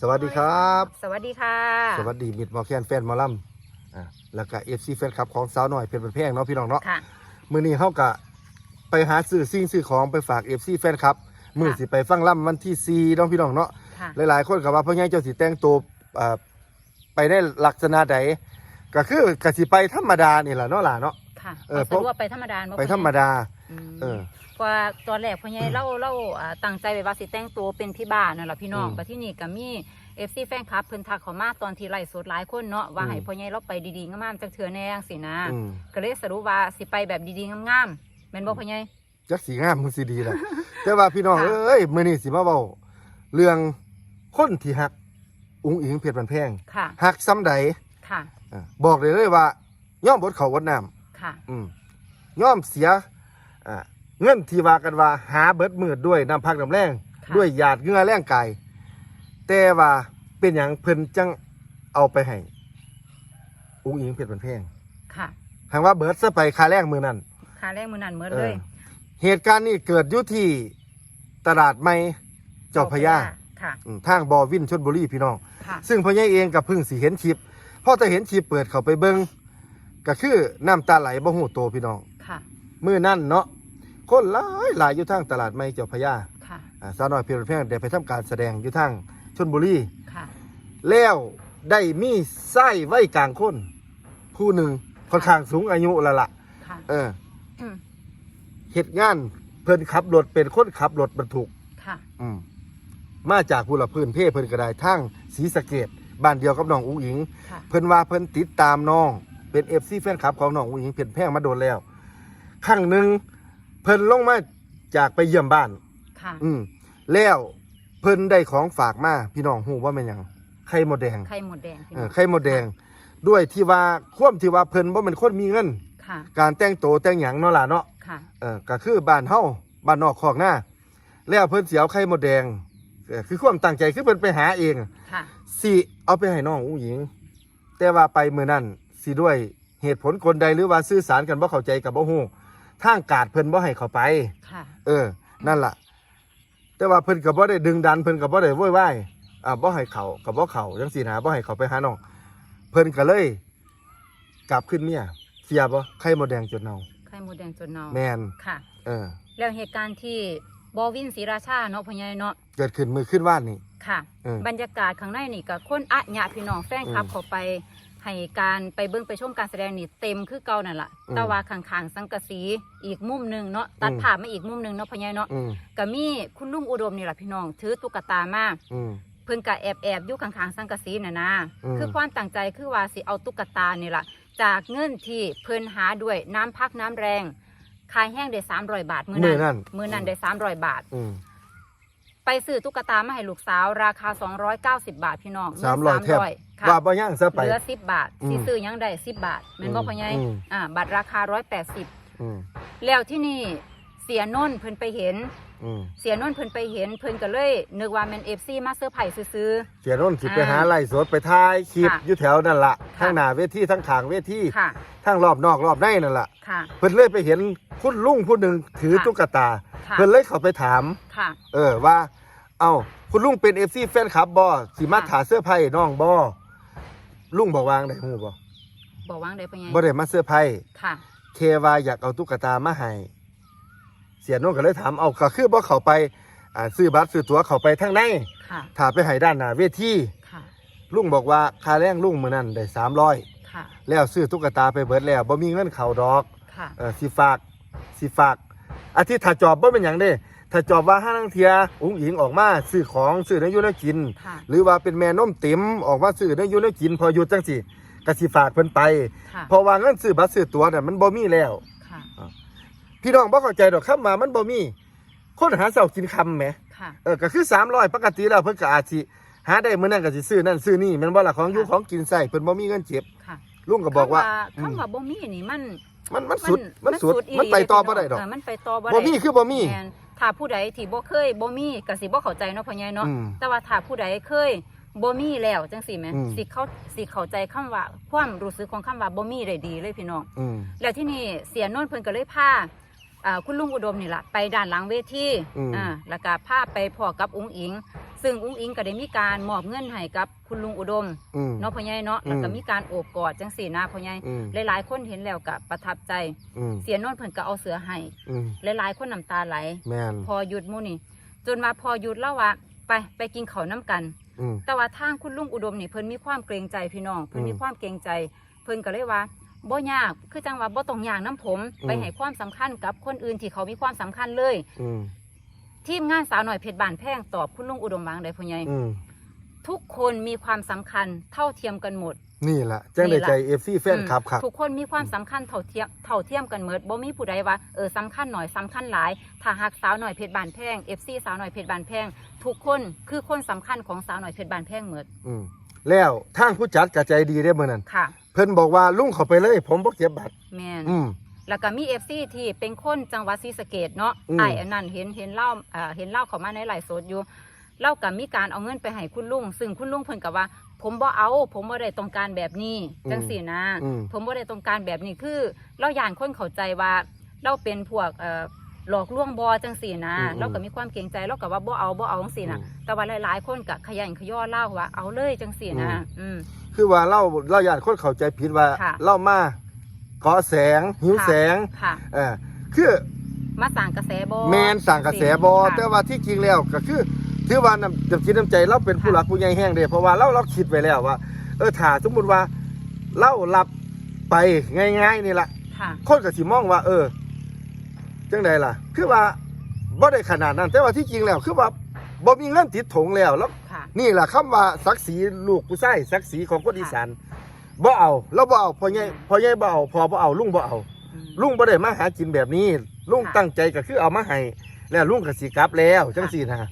สวัสดีครับ สวัสดีค่ะ สวัสดีมิดหมอแคนแฟนหมอลำอ่าแล้วก็เอฟซีแฟนคลับของสาวหน่อยเพชรบันแพงเนาะพี่น้องเนาะค่ะ มื้อนี้เฮากะไปหาซื้อสิ่งซื้อของไปฝากเอฟซีแฟนคลับมื้อสิไปฟังล่ำวันที่4เนาะพี่น้องเนาะค่ะ หลายๆคนก็ว่าพ่อใหญ่เจ้าสิแต่งตัวอ่าไปในลักษณะใดก็คือกสิไปธรรมดานี่แหละเนาะล่ะเนาะ ค่ะเออสะดวกไปธรรมดาบ่ไปธรรมดา อืมเออ กว่าตอนแรกพ่อใหญ่เล่าเล่าอ่าตั้งใจไว้ว่าสิแต่งตัวเป็นพี่บ้านนั่นแหละพี่น้องอืมบัดที่นี่ก็มี FC แฟนคลับเพิ่นทักเขามาตอนที่ไลฟ์สดหลายคนเนาะว่าอืมให้พ่อใหญ่เราไปดีๆงามๆจักเทื่อแน่จังซี่นะ อืมก็เลยสรุปว่าสิไปแบบดีๆงามๆแม่นบ่พ่อใหญ่ จักสีงามมึงสิดีล่ะ แต่ว่าพี่น้องค่ะ เอ้ยมื้อนี้สิมาเว้าเรื่องคนที่ฮักอุ้งอิงเพชรบันแพงค่ะฮักซ้ำใดค่ะ อะบอกเลยเลยว่าย่อมบดเขาวดน้ ค่ะำอืมย่อมเสียอะเงินที่ว่ากันว่าหาเบิดมืดด้วยน้ำพักน้ำแรงค่ะ ด้วยหยาดเหงื่อแรงกายแต่ว่าเป็นอย่างเพิ่นจังเอาไปให้อุ้งอิงเพชรบันแพงค่ะทางว่าเบิดซะไปค่าแรงมือนั่น ค่าแรงมื้อนั้นหมดเอเลอยเหตุการณ์นี้เกิดอยู่ที่ตลาดใหม่เจ้าพระยาค่ะ อืมทางบอวินชนบุรีพี่น้อง ค่ะ ซึ่งพ่อใหญ่เองกับพึ่งสีเห็นคลิปพอจะเห็นคลิปเปิดเข้าไปเบิ้ง ก็คือน้ำตาไหลบ่หูโตพี่น้องค่ะ มือนั่นเนาะคนหลายหลายอยู่ทางตลาดใหม่เจ้าพระยาค่ะอ่าสาวน้อยเพียรแพงได้ไปทำการแสดงอยู่ทางชนบุรีค่ะ แล้วได้มีไส้ไว้กลางคน ผู้หนึ่งค่อนข้างสูงอายุแล้วล่ะค่ะ เอออืมเหตุงานเพิ่นขับรถเป็นคนขับรถบรรทุก ค่ะ อืมมาจากผู้ละพื้นเพเพิ่นก็ได้ทั้งศรีสะเกดบ้านเดียวกับน้องอุ้งอิง ค่ะ เพิ่นว่าเพิ่นติดตามน้อง เป็นเอฟซีแฟนคลับของน้องอุ้งอิงเพิ่นแพงมาโดนแล้วครั้งหนึ่งเพิ่นลงมาจากไปเยี่ยมบ้าน ค่ะ อืมแล้วเพิ่นได้ของฝากมาพี่น้องฮู้ว่าแม่นหยังไข่มดแดงไข่หมดแดงพี่เอน้อองไข่มดแดง ด้วยที่ว่าความที่ว่าเพิ่นบ่เป็นคนมีเงิน ค่ะ การแต่งโตวแต่งหยังเนาะล่ะเนาะ ค่ะ เออก็คือบ้านเฮาบ้านนอกคอกหน้าแล้วเพิ่นสิเอาไข่มดแดงเออคือความตั้งใจคือเพิ่นไปหาเองค่ะ สิเอาไปให้น้องอุ้งหญิง แต่ว่าไปมือนั่น สิด้วยเหตุผลคนใดหรือว่าสื่อสารกันบ่เข้าใจกับบ่ฮู้ทางการเพิ่นบ่ให้เขาไป ค่ะ เออ นั่นล่ะ แต่ว่าเพิ่นก็บ่ได้ดึงดันเพิ่นก็บ่ได้โวยวายอ่าบ่ให้เขาก็บ่เขาจังซี่นะบ่ให้เขาไปหาน้องเพิ่นก็เลย กลับขึ้นเมียเสียบ่ไข่มดแดงจนเน่าไข่หมดแดงจนเนาแม่นค่ะ เออ แล้วเหตุการณ์ที่บอวินศรีราชาเนาะพ่อใหญ่เนาะ เกิดขึ้นมือขึ้นว่านนี่ ค่ะ เออบรรยากาศข้างในนี่ก็คนอะญะพี่น้องแฟนคลับอืม เขาไป ให้การไปเบิ่งไปชมการแสดงนี่เต็มคือเก่านั่นล่ะอืมแต่ว่าข้างๆสังกะสีอีกมุมหนึงเนาะตัดอืมภาพมาอีกมุมหนึงเนาะพ่อใหญ่เนาะอืมก็มีคุณลุงอุดมนี่ล่ะพี่น้อง ถือตุ๊กตามาอืมเพิ่นก็แอบแอบๆอยู่ข้างๆสังกะสีน่ะนะอืมคือความตั้งใจคือว่าสิเอาตุ๊กตานี่ล่ะจากเงินที่เพิ่นหาด้วยน้ำพักน้ำแรงขายแห้งได้300บาท มื้อมื้นั้อนนั้นมื้อนั้นได้300บาทอืม ไปซื้อตุ๊กตามาให้ลูกสาว ราคา 290 บาทพี่น้องเงิน300แทบ300ค่ะว่าบ่ย่างซะไปเหลือ10บาทอืมสิซื้อหยังได้10บาทแม่นบ่อืมพ่อใหญ่อืมอ่าบัตรราคา180อืมแล้วที่นี่เสียนนท์เพิ่นไปเห็น อืมเสียนนท์เพิ่นไปเห็นเพิ่นก็เลยนึกว่าแม่น FC มาเซอร์ไพรส์ซื้อเสียโน่นสิไปอ่าหาไล่สดไปถ่ายคลิปค่ะอยู่แถวนั่นละค่ะ ทั้งหน้าเวทีทั้งขางเวทีๆค่ะ ทั้งรอบนอกรอบในนั่นละค่ะ เพิ่นเลยไปเห็นคุณลุงผู้หนึ่งถือค่ะตุ๊กตา ค่ะ เพิ่นเลยเข้าไปถาม ค่ะ เออว่า เอ้าคุณลุงเป็นเอฟซีแฟนคลับบ่สิมาค่ะ ถาเสื้อร์ไผ่น้องบ่ลุงบอกวางได้ฮู้บ่บอกว่างได้พ่อใหญ่บ่ได้มาเสื้อร์ไผ่ค่ะ เคว่าอยากเอาตุ๊กตามาให้เสียโน่นก็เลยถามเอาก็คือบ่เข้าไปอ่าซื้อบัตรซื้อตั๋วเข้าไปทางในค่ะ ถ้าไปให้ด้านหน้าเวทีค่ะ ลุงบอกว่าค่าแรงลุงมื้อนั้นได้300ค่ะ แล้วซื้อตุ๊กตาไปเบิดแล้วบ่มีเงินเข้าดอกค่ะ เออสิฝากสิฝากอาทิตย์ถ้าจอบบ่เป็นหยังเด้ถ้าจอบว่าห้านังเทียอุ้งอิงออกมาซื้อของซื้อเนื้ออยู่เนื้อกิน ค่ะ หรือว่าเป็นแม่นมติ๋มออกมาซื้อเนื้ออยู่เนื้อกินพออยู่จังสิก็สิฝากเพิ่นไป ค่ะ เพราะว่าเงินซื้อบัตรซื้อตั๋วน่ะมันบ่มีแล้วค่ะ พี่น้องบ่เข้าใจดอกคำว่ามันบ่มีคนหาเช้ากินค่ำแหมค่ะเออก็คือ300ปกติแล้วเพิ่นก็อาจสิหาได้มื้อนั้นก็สิซื้อนั่นซื้อนี่แม่นบ่ล่ะของอยู่ของกินใส่เพิ่นบ่มีเงินเก็บค่ะลุงก็บอกว่าอืมคำว่าบ่มีนี่มันมันมันสุดมันสุดอีมันไปต่อบ่ได้ดอกเมันไปต่อบ่บ่ได้มีคือบ่มีแม่นถ้าผู้ใดที่บ่เคยบ่มีก็สิบ่เข้าใจเนาะพ่อใหญ่เนาะอืมแต่ว่าถ้าผู้ใดเคยบ่มีแล้วจังซี่แหมอืมสิเข้าสิเข้าใจคำว่าความรู้สึกของคำว่าบ่มีได้ดีเลยพี่น้องอืมแล้วที่นี่เสียโนนท์เพิ่นก็เลยพาอ่า คุณลุงอุดมนี่ล่ะไปด้านหลังเวทีอืมอ่าแล้วก็พาไปพอกับอุ้งอิง ซึ่งอุ้งอิงก็ได้มีการมอบเงินให้กับคุณลุงอุดมอืมเนาะพ่อใหญ่เนาะอืมแล้วก็มีการโอบกอดจังสี่นะพ่อใหญ่อืมหลายๆ คนเห็นแล้วก็ประทับใจอืมเสียโนนเพิ่นก็เอาเสือให้อืมหลายๆ คนน้ำตาไหลแม่นพอหยุดหมู่นี่จนว่าพอหยุดแล้วว่าไปไปกินข้าวน้ำกันอืมแต่ว่าทางคุณลุงอุดมนี่เพิ่นมีความเกรงใจพี่น้อง เพิ่นมีอืมความเกรงใจ เพิ่นก็เลยว่า บ่ยากคือจังว่าบ่ต้องยากน้ำผมอืมไปให้ความสำคัญกับคนอื่นที่เขามีความสำคัญเลยอืมทีมงานสาวหน่อยเพชรบานแพงตอบคุณลุงอุดมวางได้พ่อใหญ่อืมทุกคนมีความสำคัญเท่าเทียมกันหมด นี่ล่ะจังได้ใจ FC แฟนคลับครับ ทุกคนมีความสำคัญเท่าเทียมเท่าเทียมกันหมดบ่มีผู้ใดว่าเออสำคัญหน่อยสำคัญหลาย ถ้าหักสาวหน่อยเพชรบานแพง FC สาวหน่อยเพชรบานแพง ทุกคนคือคนสำคัญของสาวหน่อยเพชรบานแพงหมดอืมแล้วทางผู้จัดก็ใจดีได้อมื้อนั้น ค่ะเพิ่นบอกว่าลุงเข้าไปเลย ผมบ่เก็บบัตรแม่นอืม แล้วก็มี FC ที่เป็นคนจังหวัดศรีสะเกดเนาะอืม ไอ้อันนั้นเห็นเห็นเล่าอ่าเห็นเล่าเขามาในไลฟ์สดอยู่เล่ากับมีการเอาเงินไปให้คุณลุง ซึ่งคุณลุงเพิ่นก็ว่า ผมบ่เอา ผมบ่ได้ต้องการแบบนี้จังสี่นะ อืม ผมบ่ได้ต้องการแบบนี้คือ เราย่านคนเข้าใจว่า เราเป็นพวกเอ่อหลอกลวงบอจังสี่นะ อืมอืมเราก็มีความเกรงใจเราก็ว่าบ่เอาบ่เอาจังสี่นะอืมแต่ว่าหลายๆ คนก็ขยันขย่อเล่าว่าเอาเลยจังสี่นะ อืมอืม คือว่าเราเราญาติคนเข้าใจผิดว่าค่ะเรามาเกาะแสงหิวค่ะแสงค่ะ เออคือมาสั่งกระแสบอแมนสั่งกระแสบอค่ะ แต่ว่าที่จริงแล้วก็คือถือว่าน้ำน้ำจิตน้ำใจเราเป็นผู้ค่ะหลักผู้ใหญ่แห้งเด้เพราะว่าเราเราคิดไว้แล้วว่า เออถ้าสมมุติว่าเรารับไปง่ายๆนี่ล่ะค่ะ คนก็สิมองว่า เออ จังใดล่ะ คือว่าบ่ได้ขนาดนั้น แต่ว่าที่จริงแล้ว คือว่าบ่มีเงินติดถงแล้วแล้วค่ะ นี่แหละคำว่าศักดิ์ศรีลูกผู้ชายศักดิ์ศรีของคนอีสานบ่เอาเราบ่เอาพ่อใหญ่พ่อใหญ่บ่เอาพ่อบ่เอาลุงบ่เอาอืมลุงบ่ได้มาหากินแบบนี้ ลุงค่ะตั้งใจก็คือเอามาให้แล้วลุงก็สิกลับแล้วจังซี่นะ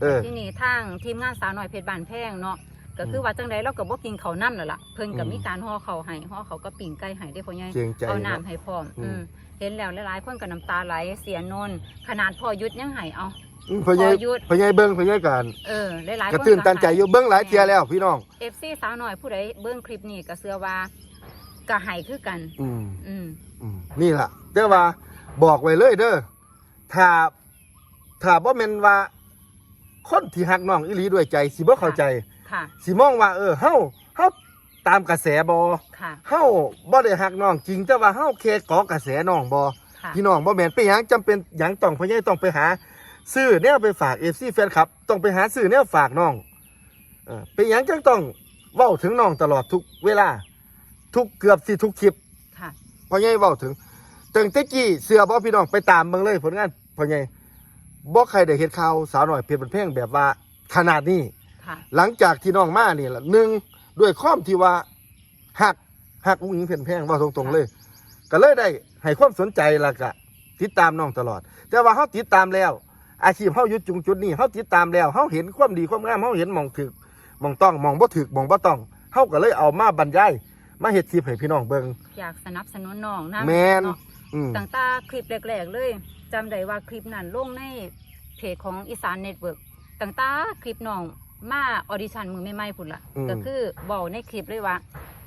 เออที่นี่ทางทีมงานสาวหน่อยเพชรบานแพงเนาะก็คือว่าจังใดเราก็บ่กินข้าวน้ำแล้วล่ะเพิ่นก็อืมมีการห่อข้าวให้ห่อเขาวก็ปิ่งไก่ให้ได้พ่อใหญ่เกรงใจเอาเนาะน้ำให้พร้อมอืมอืมเห็นแล้วหลายๆคนก็น้ำตาไหลเสียนนขนาดพ่อยุดยังให้เอาอืม พ่อใหญ่พอหยุดพ่อใหญ่เบิ่งพ่อใหญ่กันเออหลายๆคนกระตื้นตันใจอยู่เบิ่งหลายเที่ยแล้ว พี่น้อง เอฟซีสาวหน่อยผู้ใดเบิ่งคลิปนี้ก็เชื่อว่าก็ให้คือกัน อืมอืมอืมนี่ล่ะแต่ว่าบอกไว้เลยเด้อถ้าถ้าบ่แม่นว่าคนที่ฮักน้องอีหลีด้วยใจสิบ่เข้าใจค่ะสิมองว่า เออเฮาเฮาตามกระแสบอค่ะเฮาบ่ได้ฮักน้องจริงแต่ว่าเฮาแค่เกาะกระแสน้องบอค่ะ พี่น้องบ่แม่นไปหยังจำเป็นหยังต้องพ่อใหญ่ต้องไปหา ซื้อแนวไปฝาก FC แฟนคลับ ต้องไปหาซื้อแนวฝากน้องเออไปหยังจังต้องเว้าถึงน้องตลอดทุกเวลา ทุกเกือบสิทุกคลิปค่ะพ่อใหญ่เว้าถึงตึงแตะกี้เสื้อบ่พี่น้องไปตามเบิ่งเลยผลงานพ่อใหญ่บ่ใครได้เฮ็ดข่าวสาวน้อยเพชรบันเพงแบบว่าขนาดนี้ ค่ะ หลังจากที่น้องมานี่แหละหนึ่งด้วยความที่ว่าหักหักอุ้งอิงเพ่นแพงว่าตรงๆเลย ก็เลยได้ให้ความสนใจและกะติดตามน้องตลอด แต่ว่าเขาติดตามแล้ว อาชีพเขายุดจุงจุดนี้เขาติดตามแล้วเขาเห็นความดีความงามเขาเห็นหมองถึกหมองต้องหมองบ่ถึกหมองบ่ต้องเขาก็เลยเอามาบรรยายมาเฮ็ดคลิปให้พี่น้องเบิ่งอยากสนับสนุนน้องนะแม่นเนาะอืมตั้งแต่คลิปแรกๆเลยจำได้ว่าคลิปนั้นลงในเพจของอีสานเน็ตเวิร์กตั้งแต่คลิปน้องมาออดิชั่นมือไม่ไหม้พุ่นละอืมก็คือบอกในคลิปเลยว่า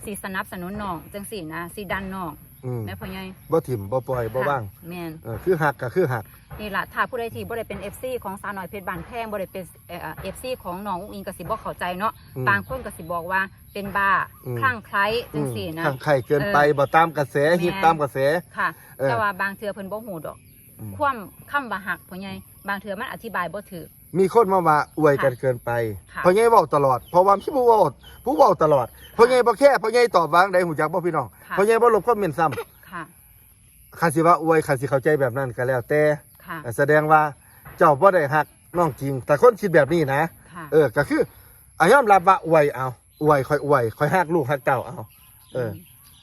สีสนับสนุนน้องจังสีนะสีดันน้องอืมแม่พ่อใหญ่บ่ถิ่มบ่ปล่อยบ่ว่างค่ะแม่นเออคือหักก็คือหัก นี่ล่ะถ้าผู้ใดที่บ่ได้เป็น FC ของสาวน้อยเพชรบานแพงบ่ได้เป็นเอ่อ FC ของน้องอุ้งอิงก็สิบ่เข้าใจเนาะอืมบางคนก็สิบอกว่าเป็นบ้าอืม คลั่งไคล้อืจังมซี่นะ ข้างไข่เกินไปเออบ่ตามกระแสฮิตแม่นตามกระแส ค่ะเออแต่ว่าบางเทื่อเพิ่นบ่ฮู้ดอก อืม ความคำว่าหักพ่อใหญ่บางเทื่อมันอธิบายบ่ถูก มีคนมาว่าอวยกันเกินไปค่ะ เพราะไงเว้าตลอดเพราะว่าพี่ผู้เว้าผู้เว้าตลอดเพราะไงบ่แค่เพราะไงตอบวางได้หูจักบ่พี่น้องค่ะเพราะไงบ่ลบคอมเมนต์ซ้ำค่ะคันสิว่าอวยคันสิเข้าใจแบบนั้นก็แล้วแต่ ค่ะ แสดงว่าเจ้าบ่ได้ฮักน้องจริง แต่คนคิดแบบนี้นะ ค่ะ เออ ก็คืออายอมรับว่าอวยเอาอวยค่อยอวยค่อยฮักลูกฮักเต้าเอา เออ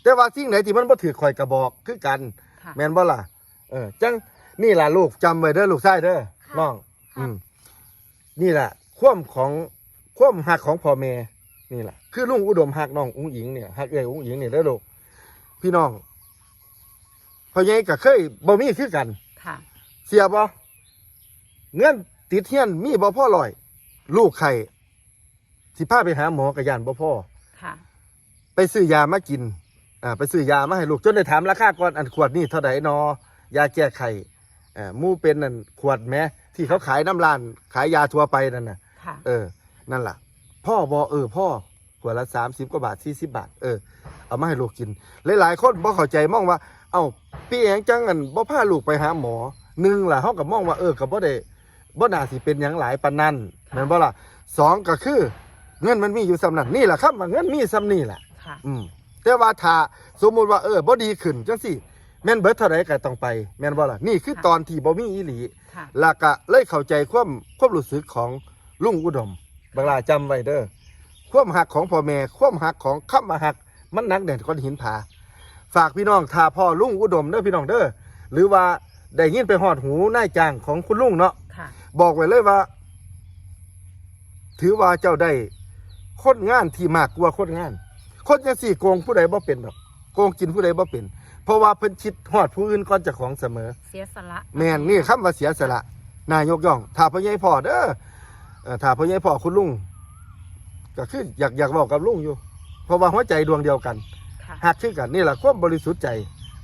แต่ว่าสิ่งไหนที่มันบ่ถือข่อยก็บอกคือกัน ค่ะ แม่นบ่ล่ะ เออ จังนี่ล่ะลูกจำไว้เด้อลูกชายเด้อค่ะน้อง ค่ะ อืมนี่แหละความของความหักของพ่อแม่นี่แหละคือลุงอุดมหักน้องอุ้งอิงเนี่ยหักเอ้ยอุ้งอิงเนี่ยเด้อลูกพี่น้องพ่อใหญ่ก็เคยบ่มีคือกัน ค่ะ เสียบ่เงินติดเทียนมีบ่พ่อลอย ลูกไข่สิพาไปหาหมอกระยานบ่พ่อค่ะ ไปซื้อยามากินอ่าไปซื้อยามาให้ลูกจนได้ถามราคาก่อนอันขวดนี่เท่าไหร่นอยาแก้ไขอ่าหมู่เป็นนั่นขวดแม้ที่เขาขายน้ำร้าน ขายยาทั่วไปนั่นน่ะ ค่ะ เออ นั่นล่ะ พ่อบอเออ พ่อหัวละสามสิบกว่าบาทสี่สิบบาท เออ เอามาให้ลูกกิน หลายๆคนบ่เข้าใจมองว่า เอ้าพี่เองจังอันบ่พาลูกไปหาหมอ หนึ่งล่ะเฮาก็มองว่าเออก็บ่ได้บ่น่าสิเป็นหยังหลายปานนั้นแม่นบ่ล่ะสองก็คือ เงินมันมีอยู่สำนั้นนี่แหละครับว่าเงินมีสำนี่แหละค่ะอืมแต่ว่าถ้าสมมุติว่าเออบ่ดีขึ้นจังซี่แม่นเบิดเท่าใดก็ต้องไป แม่นบ่ล่ะนี่คือค่ะตอนที่บ่มีอีหลีค่ะแล้วก็เลยเข้าใจความความรู้สึกของลุงอุดมบางลาจำไว้เด้อความหักของพ่อแม่ความหักของคำว่าหัก มันหนักแน่นก้อนหินผาฝากพี่น้องถ้าพ่อลุงอุดมเด้อพี่น้องเด้อหรือว่า ได้ยินไปหอดหูนายจ้างของคุณลุงเนาะค่ะ บอกไว้เลยว่า ถือว่าเจ้าได้คนงานที่มากกว่าคนงาน คนจังสี่โกงผู้ใดบ่เป็นดอกโกงกินผู้ใดบ่เป็น เพราะว่าเพิ่นคิดฮอดผู้อื่นก่อนเจ้าของเสมอ เสียสละแม่นนี่คำว่าเสียสละนายกย่องถ้าพ่อใหญ่พ่อเด้อเอ่อถ้าพ่อใหญ่พ่อคุณลุงก็คืออยากอยากบอกกับลุงอยู่ เพราะว่าหัวใจดวงเดียวกันค่ะ หักคือกันนี่แหละความบริสุทธิ์ใจ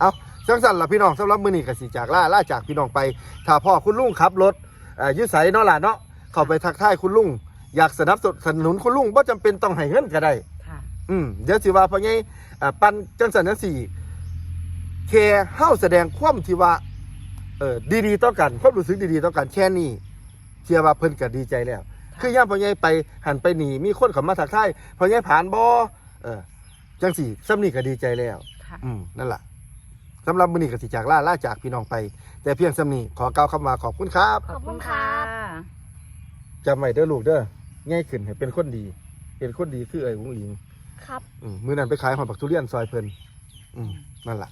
เอา จังสั่นล่ะพี่น้องสำหรับมื้อนี้ก็สิจากล่าล่าจากพี่น้องไป ถ้าพ่อคุณลุงขับรถเอ่ออยื้ใสเนาะล่ะเนาะเข้าไปทักทายคุณลุงอยากสนับสนุนคุณลุงบ่จำเป็นต้องให้เงินก็ได้ค่ะอืมเดี๋ยวสิว่าพ่อใหญ่อ่าปันจังสันจังสี่แค่เฮาแสดงความที่ว่าเออดีๆต่อกันความรู้สึกดีๆต่อกันแค่นี้เชื่อว่าเพิ่นก็ดีใจแล้ว คือย่ามพ่อใหญ่ไปหันไปหนีมีคนเข้ามาทักทายพ่อใหญ่ผ่านบ่เออจังสี่ซ้ำนี่ก็ดีใจแล้วค่ะอืมนั่นล่ะ สำหรับมื้อนี้ก็สิจากล่าล่าจากพี่น้องไป แต่เพียงซ้ำนี้ขอกล่าวคำว่าขอบคุณครับ ขอบคุณค่ะ จำไว้เด้อลูกเด้อง่ายขึ้นให้เป็นคนดี เป็นคนดีคือเอ้ยวุ้งอิงครับ อืมมื้อนั้นไปขายหอยปักทุเรียนซอยเพิ่นอืมนั่นล่ะ